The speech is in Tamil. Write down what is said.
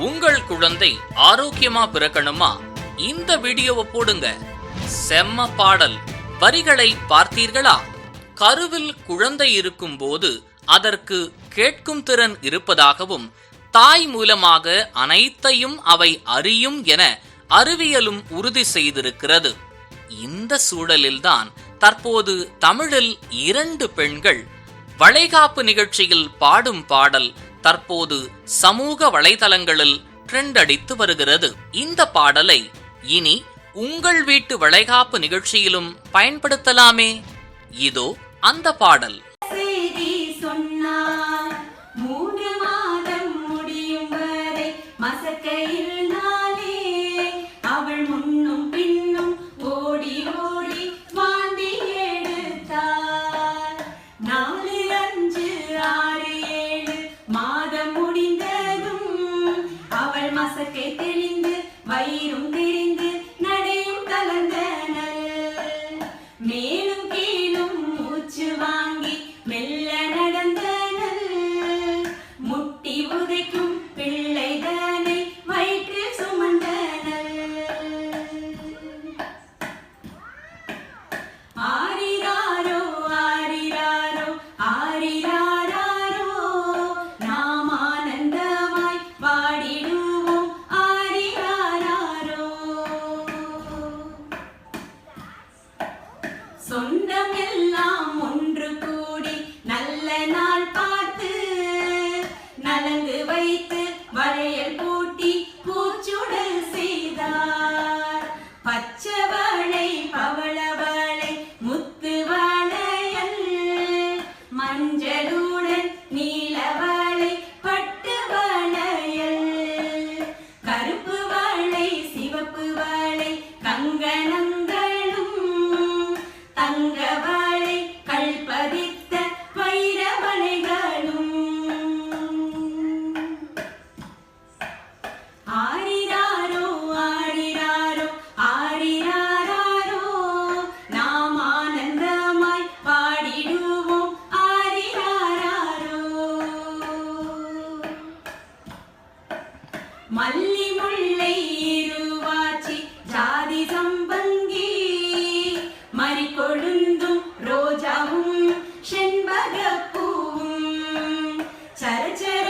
உங்கள் குழந்தை ஆரோக்கியமா பிறக்கணுமா? இந்த வீடியோவை போடுங்க. செம்ம பாடல். வரிகளை பார்த்தீர்களா? கருவில் குழந்தை இருக்கும் போது அதற்கு கேட்கும் திறன் இருப்பதாகவும் தாய் மூலமாக அனைத்தையும் அவை அறியும் என அறிவியலும் உறுதி செய்திருக்கிறது. இந்த சூழலில்தான் தற்போது தமிழில் இரண்டு பெண்கள் வளைகாப்பு நிகழ்ச்சியில் பாடும் பாடல் தற்போது சமூக வலைதளங்களில் ட்ரெண்ட் அடித்து வருகிறது. இந்த பாடலை இனி உங்கள் வீட்டு வளைகாப்பு நிகழ்ச்சியிலும் பயன்படுத்தலாமே. இதோ அந்த பாடல். அவள் தெரிந்து வயிறும் தெரிந்து Then ചര